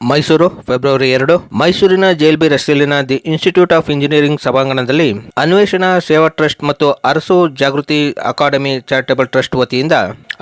Mysuru, February ಎರಡು. ಮೈಸೂರಿನ JLB ರಸ್ತೆಯಲ್ಲಿನ ದಿ ಇನ್ಸ್ಟಿಟ್ಯೂಟ್ ಆಫ್ ಇಂಜಿನಿಯರಿಂಗ್ ಸಭಾಂಗಣದಲ್ಲಿ ಅನ್ವೇಷಣಾ ಸೇವಾ ಟ್ರಸ್ಟ್ ಮತ್ತು Arasu Jagruti academy charitable trust ವತಿಯಿಂದ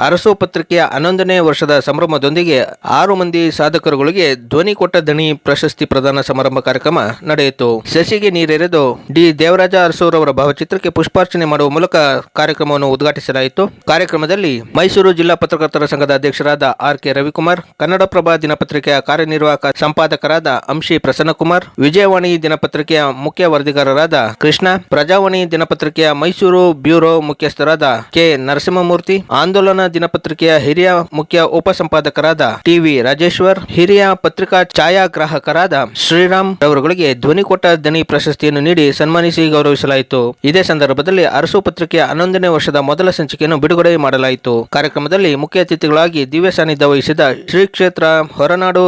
ಅರಸು ಪತ್ರಿಕೆಯ ಹನ್ನೊಂದನೇ ವರ್ಷದ ಸಂಭ್ರಮದೊಂದಿಗೆ ಆರು ಮಂದಿ ಸಾಧಕರುಗಳಿಗೆ ಧ್ವನಿ ಕೊಟ್ಟ ದಣಿ ಪ್ರಶಸ್ತಿ ಪ್ರದಾನ ಸಮಾರಂಭ ಕಾರ್ಯಕ್ರಮ ನಡೆಯಿತು. ಸಸಿಗೆ ನೀರೆರೆದು ಡಿ ದೇವರಾಜ ಅರಸೂರವರ ಭಾವಚಿತ್ರಕ್ಕೆ ಪುಷ್ಪಾರ್ಚನೆ ಮಾಡುವ ಮೂಲಕ ಕಾರ್ಯಕ್ರಮವನ್ನು ಉದ್ಘಾಟಿಸಲಾಯಿತು. ಕಾರ್ಯಕ್ರಮದಲ್ಲಿ ಮೈಸೂರು ಜಿಲ್ಲಾ ಪತ್ರಕರ್ತರ ಸಂಘದ ಅಧ್ಯಕ್ಷರಾದ ಆರ್ ಕೆ ರವಿಕುಮಾರ್, ಕನ್ನಡಪ್ರಭ ದಿನಪತ್ರಿಕೆಯ ಕಾರ್ಯನಿರ್ವಾಹಕ ಸಂಪಾದಕರಾದ ಅಂಶಿ ಪ್ರಸನ್ನಕುಮಾರ್, ವಿಜಯವಾಣಿ ದಿನಪತ್ರಿಕೆಯ ಮುಖ್ಯ ವರದಿಗಾರರಾದ ಕೃಷ್ಣ, ಪ್ರಜಾವಾಣಿ ದಿನಪತ್ರಿಕೆಯ ಮೈಸೂರು ಬ್ಯೂರೋ ಮುಖ್ಯಸ್ಥರಾದ ಕೆ. ನರಸಿಂಹಮೂರ್ತಿ, ಆಂದೋಲನ ದಿನಪತ್ರಿಕೆಯ ಹಿರಿಯ ಮುಖ್ಯ ಉಪಸಂಪಾದಕರಾದ ಟಿವಿ ರಾಜೇಶ್ವರ್, ಹಿರಿಯ ಪತ್ರಿಕಾ ಛಾಯಾಗ್ರಾಹಕರಾದ ಶ್ರೀರಾಮ್ ಅವರುಗಳಿಗೆ ಧ್ವನಿ ಕೊಟ್ಟ ದನಿ ಪ್ರಶಸ್ತಿಯನ್ನು ನೀಡಿ ಸನ್ಮಾನಿಸಿ ಗೌರವಿಸಲಾಯಿತು. ಇದೇ ಸಂದರ್ಭದಲ್ಲಿ ಅರಸು ಪತ್ರಿಕೆಯ ಹನ್ನೊಂದನೇ ವರ್ಷದ ಮೊದಲ ಸಂಚಿಕೆಯನ್ನು ಬಿಡುಗಡೆ ಮಾಡಲಾಯಿತು. ಕಾರ್ಯಕ್ರಮದಲ್ಲಿ ಮುಖ್ಯ ಅತಿಥಿಗಳಾಗಿ ದಿವ್ಯ ಸಾನ್ನಿಧ್ಯ ವಹಿಸಿದ ಶ್ರೀ ಕ್ಷೇತ್ರ ಹೊರನಾಡು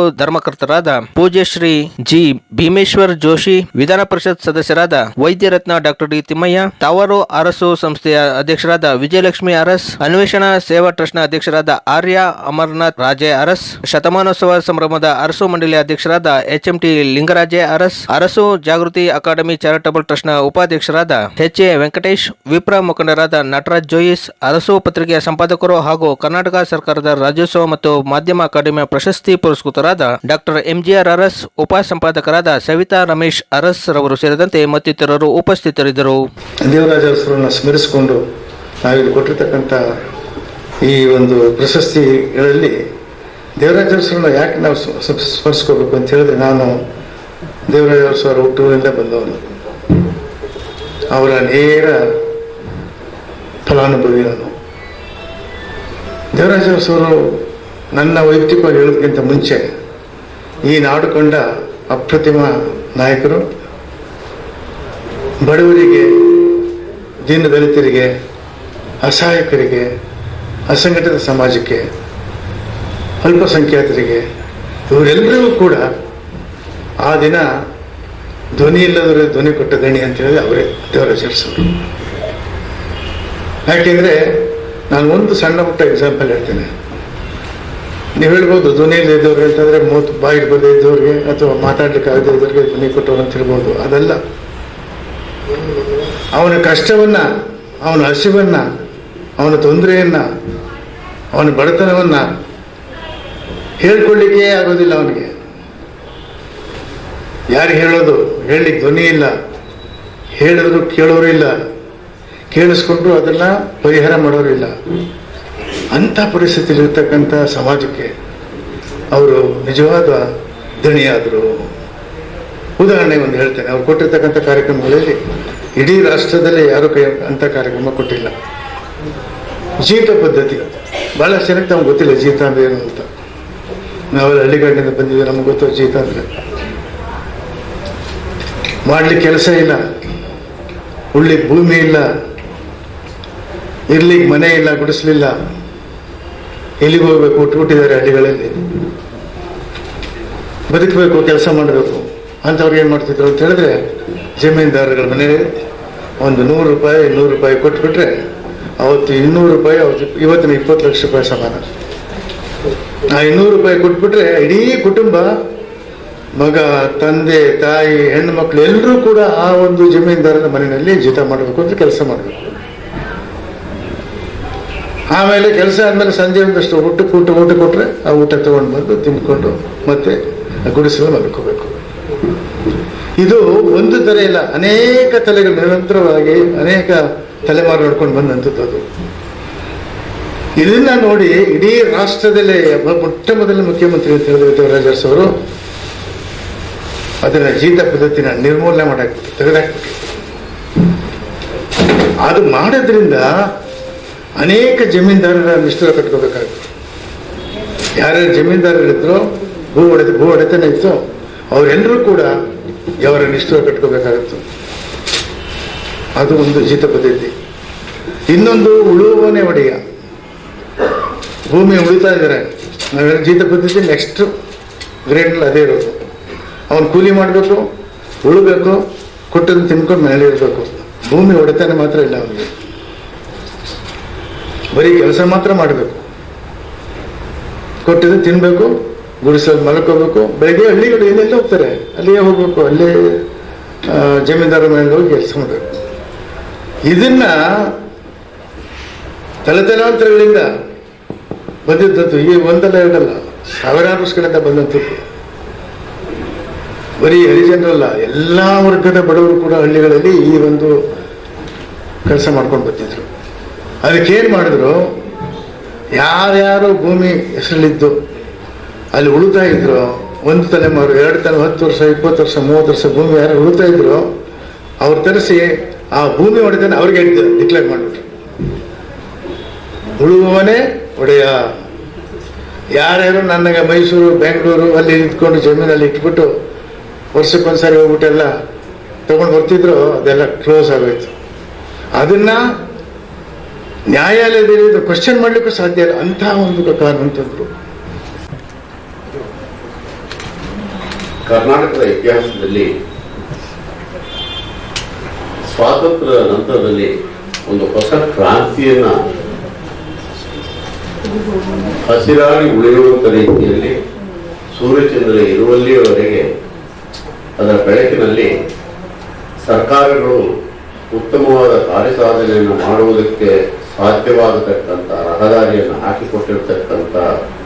ಧರ್ಮಕರ್ತರಾದ ಪೂಜ್ಯ ಶ್ರೀ ಜಿ ಭೀಮೇಶ್ವರ್ ಜೋಶಿ, ವಿಧಾನ ಪರಿಷತ್ ಸದಸ್ಯರಾದ ವೈದ್ಯರತ್ನ ಡಾಕ್ಟರ್ ಡಿ ತಿಮ್ಮಯ್ಯ, ತಾವರು ಅರಸು ಸಂಸ್ಥೆಯ ಅಧ್ಯಕ್ಷರಾದ ವಿಜಯಲಕ್ಷ್ಮಿ ಅರಸ್, ಅನ್ವೇಷಣಾ ಸೇವಾ ಟ್ರಸ್ಟ್ನ ಅಧ್ಯಕ್ಷರಾದ ಆರ್ಯ ಅಮರನಾಥ್ ರಾಜೇ ಅರಸ್, ಶತಮಾನೋತ್ಸವ ಸಂಭ್ರಮದ ಅರಸು ಮಂಡಳಿಯ ಅಧ್ಯಕ್ಷರಾದ H M T Lingaraje Aras, Arasu Jagruti academy charitable ಟ್ರಸ್ಟ್ನ ಉಪಾಧ್ಯಕ್ಷರಾದ ಎಚ್ ಎ ವೆಂಕಟೇಶ್, ವಿಪ್ರ ಮುಖಂಡರಾದ ನಟರಾಜ್ ಜೋಯಿಸ್, ಅರಸು ಪತ್ರಿಕೆಯ ಸಂಪಾದಕರು ಹಾಗೂ ಕರ್ನಾಟಕ ಸರ್ಕಾರದ ರಾಜ್ಯೋತ್ಸವ ಮತ್ತು ಮಾಧ್ಯಮ ಅಕಾಡೆಮಿಯ ಪ್ರಶಸ್ತಿ ಪುರಸ್ಕೃತರಾದ ಡಾಕ್ಟರ್ ಎಂಜಿಆರ್ ಅರಸ್ ಉಪ ಸಂಪಾದಕರಾದ ಸವಿತಾ ರಮೇಶ್ ಅರಸ್ ರವರು ಸೇರಿದಂತೆ ಮತ್ತಿತರರು ಉಪಸ್ಥಿತರಿದ್ದರು. ದೇವರಾಜ ಅರಸರನ್ನು ಸ್ಮರಿಸಿಕೊಂಡು ನಾವಿಲ್ಲಿ ಕೊಟ್ಟಿರ್ತಕ್ಕಂಥ ಈ ಒಂದು ಪ್ರಶಸ್ತಿಗಳಲ್ಲಿ ದೇವರಾಜ ಅರಸರನ್ನು ಯಾಕೆ ನಾವು ಸ್ಮರಿಸ್ಕೋಬೇಕು ಅಂತ ಹೇಳಿದ್ರೆ ನಾನು ದೇವರಾಜ ಅರಸು ಅವರ ಹುಟ್ಟೂರಿಂದ ಬಂದವನು. ಅವರ ನೇರ ಫಲಾನುಭವಿ ನಾನು. ದೇವರಾಜ ಅರಸರು ನನ್ನ ವೈಯಕ್ತಿಕವಾಗಿ ಹೇಳೋದಕ್ಕಿಂತ ಮುಂಚೆ ಈ ನಾಡು ಕಂಡ ಅಪ್ರತಿಮ ನಾಯಕರು, ಬಡವರಿಗೆ ದೀನದಲಿತರಿಗೆ ಅಸಹಾಯಕರಿಗೆ, ಅಸಂಘಟಿತ ಸಮಾಜಕ್ಕೆ, ಅಲ್ಪಸಂಖ್ಯಾತರಿಗೆ, ಇವರೆಲ್ಲರಿಗೂ ಕೂಡ ಆ ದಿನ ಧ್ವನಿ ಇಲ್ಲದವರೇ ಧ್ವನಿ ಕೊಟ್ಟ ದಣಿ ಅಂತ ಹೇಳಿದ್ರೆ ಅವರೇ ದೇವರ ಅರಸರು ಯಾಕೆಂದರೆ ನಾನು ಒಂದು ಸಣ್ಣ ಪುಟ್ಟ ಎಕ್ಸಾಂಪಲ್ ಹೇಳ್ತೇನೆ. ನೀವು ಹೇಳ್ಬೋದು ಧ್ವನಿಯಲ್ಲಿ ಇದ್ದವ್ರು ಹೇಳ್ತಂದರೆ ಮೂವತ್ತು ಬಾಯಿ ಬಂದೇ ಇದ್ದವ್ರಿಗೆ, ಅಥವಾ ಮಾತಾಡ್ಲಿಕ್ಕೆ ಆಗದೇ ಇದ್ದವ್ರಿಗೆ ಧ್ವನಿ ಕೊಟ್ಟವ್ರು ಅಂತ ಹೇಳ್ಬೋದು. ಅದಲ್ಲ. ಅವನ ಕಷ್ಟವನ್ನ, ಅವನ ಹಸಿವನ್ನ, ಅವನ ತೊಂದರೆಯನ್ನ, ಅವನ ಬಡತನವನ್ನ ಹೇಳ್ಕೊಳ್ಳಿಕ್ಕೆ ಆಗೋದಿಲ್ಲ ಅವನಿಗೆ. ಯಾರು ಹೇಳೋದು? ಹೇಳಲಿಕ್ಕೆ ಧ್ವನಿ ಇಲ್ಲ. ಹೇಳಿದ್ರು ಕೇಳೋರು ಇಲ್ಲ. ಕೇಳಿಸ್ಕೊಂಡ್ರು ಅದನ್ನ ಪರಿಹಾರ ಮಾಡೋರು ಇಲ್ಲ. ಅಂಥ ಪರಿಸ್ಥಿತಿಲಿರ್ತಕ್ಕಂಥ ಸಮಾಜಕ್ಕೆ ಅವರು ನಿಜವಾದ ದಣಿಯಾದರು ಉದಾಹರಣೆ ಒಂದು ಹೇಳ್ತೇನೆ, ಅವ್ರು ಕೊಟ್ಟಿರ್ತಕ್ಕಂಥ ಕಾರ್ಯಕ್ರಮಗಳಲ್ಲಿ ಇಡೀ ರಾಷ್ಟ್ರದಲ್ಲಿ ಯಾರು ಕೈ, ಅಂಥ ಕಾರ್ಯಕ್ರಮ ಕೊಟ್ಟಿಲ್ಲ. ಜೀತ ಪದ್ಧತಿ ಭಾಳ ಜನಕ್ಕೆ ನಮ್ಗೆ ಗೊತ್ತಿಲ್ಲ ಜೀತ ಅಂದ್ರೆ ಏನು ಅಂತ. ನಾವೆಲ್ಲ ಹಳ್ಳಿಗಾಡಿನಿಂದ ಬಂದಿದ್ದೀವಿ ನಮ್ಗೆ ಗೊತ್ತು ಜೀತ ಅಂದ್ರೆ. ಮಾಡ್ಲಿಕ್ಕೆ ಕೆಲಸ ಇಲ್ಲ ಉಳ್ಳಿ ಭೂಮಿ ಇಲ್ಲ, ಇರ್ಲಿಕ್ಕೆ ಮನೆ ಇಲ್ಲ, ಗುಡಿಸ್ಲಿಲ್ಲ. ಎಲ್ಲಿಗೆ ಹೋಗ್ಬೇಕು? ಹುಟ್ಟುಬಿಟ್ಟಿದ್ದಾರೆ ಹಳ್ಳಿಗಳಲ್ಲಿ. ಬದುಕಬೇಕು, ಕೆಲಸ ಮಾಡಬೇಕು. ಅಂತವ್ರು ಏನು ಮಾಡ್ತಿದ್ರು ಅಂತ ಹೇಳಿದ್ರೆ ಜಮೀನ್ದಾರಗಳ ಮನೆಗೆ ಒಂದು ನೂರು ರೂಪಾಯಿ ನೂರು ರೂಪಾಯಿ ಕೊಟ್ಬಿಟ್ರೆ, ಅವತ್ತು ಇನ್ನೂರು ರೂಪಾಯಿ ಅವತ್ತು ಇವತ್ತಿನ ಇಪ್ಪತ್ತು ಲಕ್ಷ ರೂಪಾಯಿ ಸಮಾನ. ಆ ಇನ್ನೂರು ರೂಪಾಯಿ ಕೊಟ್ಬಿಟ್ರೆ, ಇಡೀ ಕುಟುಂಬ, ಮಗ, ತಂದೆ, ತಾಯಿ, ಹೆಣ್ಣು ಮಕ್ಕಳು ಎಲ್ಲರೂ ಕೂಡ ಆ ಒಂದು ಜಮೀನ್ದಾರನ ಮನೆಯಲ್ಲಿ ಜೀತ ಮಾಡಬೇಕು ಅಂತ ಕೆಲಸ ಮಾಡಬೇಕು. ಆಮೇಲೆ ಕೆಲಸ ಆದಮೇಲೆ ಸಂಜೆ ಒಂದಷ್ಟು ಊಟಕ್ಕೆ ಊಟ ಊಟ ಕೊಟ್ಟರೆ ಆ ಊಟ ತಗೊಂಡು ಬಂದು ತಿಂದ್ಕೊಂಡು ಮತ್ತೆ ಗುಡಿಸಲು ಮಲ್ಕೋಬೇಕು. ಇದು ಒಂದು ತಲೆ ಇಲ್ಲ. ಅನೇಕ ತಲೆಗಳು ನಿರಂತರವಾಗಿ ಅನೇಕ ತಲೆಮಾರು ನೋಡ್ಕೊಂಡು ಬಂದಂಥದ್ದು ಅದು. ಇದನ್ನ ನೋಡಿ ಇಡೀ ರಾಷ್ಟ್ರದಲ್ಲೇ ಮೊಟ್ಟ ಮೊದಲ ಮುಖ್ಯಮಂತ್ರಿ ಅಂತ ಹೇಳಿದ್ರೆ ಅವರು ಅದರ ಜೀತ ಪದ್ಧತಿನ ನಿರ್ಮೂಲನೆ ಮಾಡಾಕ್ಬಿಟ್ಟು ತೆಗೆದಾಕ್ಬಿಟ್ಟು ಅದು ಮಾಡೋದ್ರಿಂದ ಅನೇಕ ಜಮೀನ್ದಾರರ ನಿಷ್ಠುರ ಕಟ್ಕೋಬೇಕಾಗುತ್ತೆ. ಯಾರ್ಯಾರು ಜಮೀನ್ದಾರರಿದ್ರು ಭೂ ಒಡೆತ, ಭೂ ಒಡೆತನ ಇತ್ತು ಅವರೆಲ್ಲರೂ ಕೂಡ ಅವರ ನಿಷ್ಠ ಕಟ್ಕೋಬೇಕಾಗುತ್ತೆ. ಅದು ಒಂದು ಜೀತ ಪದ್ಧತಿ. ಇನ್ನೊಂದು ಉಳುವನೆ ಒಡೆಯ. ಭೂಮಿ ಉಳಿತಾ ಇದ್ದಾರೆ ನಾವೆಲ್ಲ ಜೀತ ಪದ್ಧತಿ ನೆಕ್ಸ್ಟ್ ಗ್ರೇಡ್ನಲ್ಲಿ ಅದೇ ಇರೋದು. ಅವನು ಕೂಲಿ ಮಾಡಬೇಕು, ಉಳಬೇಕು ಕೊಟ್ಟನ್ನು ತಿನ್ಕೊಂಡು ಮನೇಲಿ ಇರಬೇಕು. ಭೂಮಿ ಒಡೆತನ ಮಾತ್ರ ಇಲ್ಲ ಅವನಿಗೆ. ಬರೀ ಕೆಲಸ ಮಾತ್ರ ಮಾಡಬೇಕು. ಕೊಟ್ಟಿದ್ದು ತಿನ್ಬೇಕು, ಗುಡಿಸಲು ಮಲ್ಕೋಬೇಕು. ಬೆಳಗ್ಗೆ ಹಳ್ಳಿಗಳು ಎಲ್ಲೆಲ್ಲ ಹೋಗ್ತಾರೆ, ಅಲ್ಲಿಯೇ ಹೋಗ್ಬೇಕು, ಅಲ್ಲೇ ಜಮೀನ್ದಾರ ಮನೆಯಲ್ಲಿ ಹೋಗಿ ಕೆಲಸ ಮಾಡಬೇಕು. ಇದನ್ನ ತಲೆತಲಾಂತರಗಳಿಂದ ಬಂದಿದ್ದದ್ದು ಈ ಒಂದಲ್ಲ ಎರಡಲ್ಲ ಸಾವಿರಾರು ವರ್ಷಗಳಿಂದ ಬಂದಂಥದ್ದು ಬರೀ ಹರಿಜನರಲ್ಲ, ಎಲ್ಲ ವರ್ಗದ ಬಡವರು ಕೂಡ ಹಳ್ಳಿಗಳಲ್ಲಿ ಈ ಒಂದು ಕೆಲಸ ಮಾಡ್ಕೊಂಡು ಬರ್ತಿದ್ರು. ಅದಕ್ಕೇನು ಮಾಡಿದ್ರು? ಯಾರ್ಯಾರು ಭೂಮಿ ಹೆಸರಲ್ಲಿದ್ದು, ಅಲ್ಲಿ ಉಳಿತಾ ಇದ್ರು, ಒಂದು ತಲೆಮಾರು ಎರಡು ತಲೆ ಹತ್ತು ವರ್ಷ, ಇಪ್ಪತ್ತು ವರ್ಷ, ಮೂವತ್ತು ವರ್ಷ ಭೂಮಿ ಯಾರು ಉಳಿತಾ ಇದ್ರು, ಅವ್ರು ತರಿಸಿ ಆ ಭೂಮಿ ಒಡೆದನ್ನ ಅವ್ರಿಗೆ ಡಿಕ್ಲೇರ್ ಮಾಡಿಬಿಟ್ರು. ಉಳುವವನೇ ಒಡೆಯ. ಯಾರ್ಯಾರು ನನಗೆ ಮೈಸೂರು, ಬೆಂಗಳೂರು ಅಲ್ಲಿ ನಿಂತ್ಕೊಂಡು ಜಮೀನಲ್ಲಿ ಇಟ್ಬಿಟ್ಟು ವರ್ಷಕ್ಕೊಂದ್ಸರಿ ಹೋಗ್ಬಿಟ್ಟೆಲ್ಲ ತಗೊಂಡು ಬರ್ತಿದ್ರು, ಅದೆಲ್ಲ ಕ್ಲೋಸ್ ಆಗೋಯ್ತು. ಅದನ್ನ ನ್ಯಾಯಾಲಯದಲ್ಲಿ ಇದು ಕ್ವಶನ್ ಮಾಡ್ಲಿಕ್ಕೂ ಸಾಧ್ಯ ಇಲ್ಲ. ಅಂತ ಒಂದು ಕಾನೂನು ಅಂತಂದ್ರು ಕರ್ನಾಟಕದ ಇತಿಹಾಸದಲ್ಲಿ ಸ್ವಾತಂತ್ರ್ಯ ನಂತರದಲ್ಲಿ ಒಂದು ಹೊಸ ಕ್ರಾಂತಿಯನ್ನ ಹಸಿರಾಗಿ ಉಳಿಯುವಂತ ರೀತಿಯಲ್ಲಿ ಸೂರ್ಯಚಂದ್ರ ಇರುವಲ್ಲಿಯವರೆಗೆ ಅದರ ಬೆಳಕಿನಲ್ಲಿ ಸರ್ಕಾರಗಳು ಉತ್ತಮವಾದ ಕಾರ್ಯಸಾಧನೆಯನ್ನು ಮಾಡುವುದಕ್ಕೆ ಸಾಧ್ಯವಾಗತಕ್ಕಂಥ ರಹದಾರಿಯನ್ನು ಹಾಕಿಕೊಟ್ಟಿರ್ತಕ್ಕಂಥ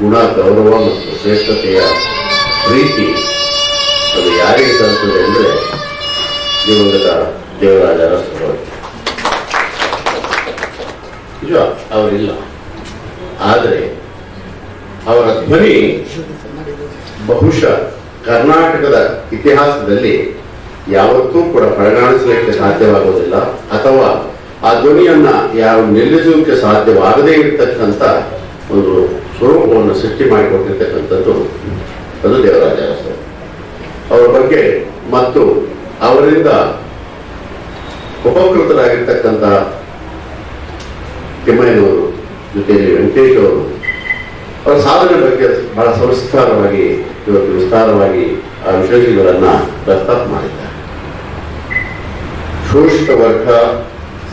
ಗುಣ, ಗೌರವ ಮತ್ತು ಶ್ರೇಷ್ಠತೆಯ ಪ್ರೀತಿ ಅದು ಯಾರಿಗೆ ತರುತ್ತದೆ ಅಂದರೆ ದಿವಂಗತ ದೇವರಾಜ ಅರಸರು ನಿಜ? ಅವರಿಲ್ಲ. ಆದರೆ ಅವರ ಧ್ವನಿ ಬಹುಶಃ ಕರ್ನಾಟಕದ ಇತಿಹಾಸದಲ್ಲಿ ಯಾವತ್ತೂ ಕೂಡ ಪರಿಗಣಿಸಲಿಕ್ಕೆ ಸಾಧ್ಯವಾಗುವುದಿಲ್ಲ ಅಥವಾ ಆ ಧ್ವನಿಯನ್ನ ಯಾರು ನಿಲ್ಲಿಸುವುದಕ್ಕೆ ಸಾಧ್ಯವಾಗದೇ ಇರತಕ್ಕಂಥ ಒಂದು ಸ್ವರೂಪವನ್ನು ಸೃಷ್ಟಿ ಮಾಡಿಕೊಟ್ಟಿರ್ತಕ್ಕಂಥದ್ದು ಅದು ದೇವರಾಜ ಅರಸರು ಅವರ ಬಗ್ಗೆ ಮತ್ತು ಅವರಿಂದ ಉಪಕೃತರಾಗಿರ್ತಕ್ಕಂತಹ ತಿಮ್ಮಯ್ಯನವರು ಜೊತೆಯಲ್ಲಿ ವೆಂಕಟೇಶ್ ಅವರು, ಅವರ ಸಾಧನೆ ಬಗ್ಗೆ ಬಹಳ ಸಂಸ್ಕಾರವಾಗಿ ಇವತ್ತು ವಿಸ್ತಾರವಾಗಿ ಆ ವಿಶೇಷಗಳನ್ನ ಪ್ರಸ್ತಾಪ ಮಾಡಿದ್ದಾರೆ. ಶೋಷಿತ ವರ್ಗ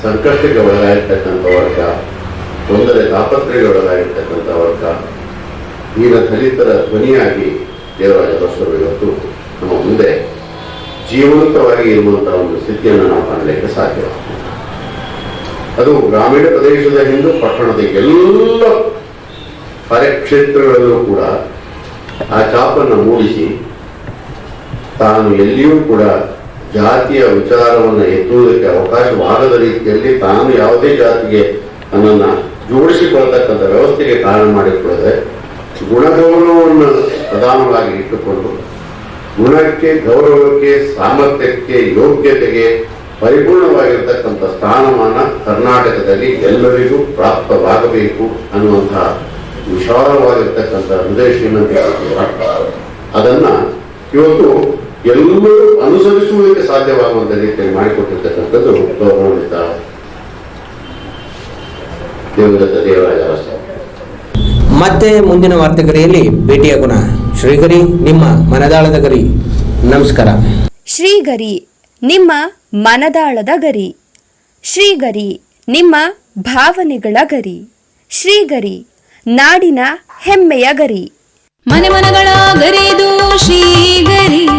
ಸಂಕಷ್ಟಕ್ಕೆ ಒಳಗಾಗಿರ್ತಕ್ಕಂಥ ವರ್ಗ, ತೊಂದರೆ ತಾಪತ್ರೆಗೆ ಒಳಗಾಗಿರ್ತಕ್ಕಂಥ ವರ್ಗ ಈಗಿನ ದಲಿತರ ಧ್ವನಿಯಾಗಿ ದೇವರಾಜ ಬಸವರು ಇವತ್ತು ನಮ್ಮ ಮುಂದೆ ಜೀವಂತವಾಗಿ ಇರುವಂತಹ ಒಂದು ಸ್ಥಿತಿಯನ್ನು ನಾವು ಕಾಣಲಿಕ್ಕೆ ಸಾಧ್ಯ. ಅದು ಗ್ರಾಮೀಣ ಪ್ರದೇಶದ ಹಿಂದೂ ಪಟ್ಟಣದ ಎಲ್ಲ ಕಾರ್ಯಕ್ಷೇತ್ರಗಳಲ್ಲೂ ಕೂಡ ಆ ಚಾಪನ್ನು ಮೂಡಿಸಿ ತಾನು ಎಲ್ಲಿಯೂ ಕೂಡ ಜಾತಿಯ ವಿಚಾರವನ್ನು ಎತ್ತುವುದಕ್ಕೆ ಅವಕಾಶವಾಗದ ರೀತಿಯಲ್ಲಿ ತಾನು ಯಾವುದೇ ಜಾತಿಗೆ ತನ್ನನ್ನು ಜೋಡಿಸಿಕೊಳ್ತಕ್ಕಂಥ ವ್ಯವಸ್ಥೆಗೆ ಕಾರಣ ಮಾಡಿಕೊಳ್ಳದೆ ಗುಣಗೌರವವನ್ನು ಪ್ರಧಾನವಾಗಿ ಇಟ್ಟುಕೊಂಡು ಗುಣಕ್ಕೆ, ಗೌರವಕ್ಕೆ, ಸಾಮರ್ಥ್ಯಕ್ಕೆ, ಯೋಗ್ಯತೆಗೆ ಪರಿಪೂರ್ಣವಾಗಿರ್ತಕ್ಕಂಥ ಸ್ಥಾನಮಾನ ಕರ್ನಾಟಕದಲ್ಲಿ ಎಲ್ಲರಿಗೂ ಪ್ರಾಪ್ತವಾಗಬೇಕು ಅನ್ನುವಂತಹ ವಿಶಾಲವಾಗಿರ್ತಕ್ಕಂಥ ಹೃದಯ ಶ್ರೀಮಂತ ಅದನ್ನ ಇವತ್ತು ಎಲ್ಲರೂ ಅನುಸರಿಸುವುದಕ್ಕೆ ಸಾಧ್ಯವಾಗುವಂತ ರೀತಿಯಲ್ಲಿ ಮಾಡಿಕೊಟ್ಟಿರ್ತಕ್ಕಂಥದ್ದು ಗೌರವಾನ್ವಿತ ದೇವದತ್ತ ದೇವರಾಜ ಮತ್ತೆ ಮುಂದಿನ ವಾರ್ತೆಗರಿಯಲ್ಲಿ ಭೇಟಿಯಾಗೋಣ ಶ್ರೀಗರಿ ನಿಮ್ಮ ಮನದಾಳದ ಗರಿ. ನಮಸ್ಕಾರ. ಶ್ರೀಗರಿ ನಿಮ್ಮ ಮನದಾಳದ ಗರಿ. ಶ್ರೀಗರಿ ನಿಮ್ಮ ಭಾವನೆಗಳ ಗರಿ. ಶ್ರೀಗರಿ ನಾಡಿನ ಹೆಮ್ಮೆಯ ಗರಿ. ಮನೆ ಮನಗಳ ಗರಿದು ಶ್ರೀಗರಿ.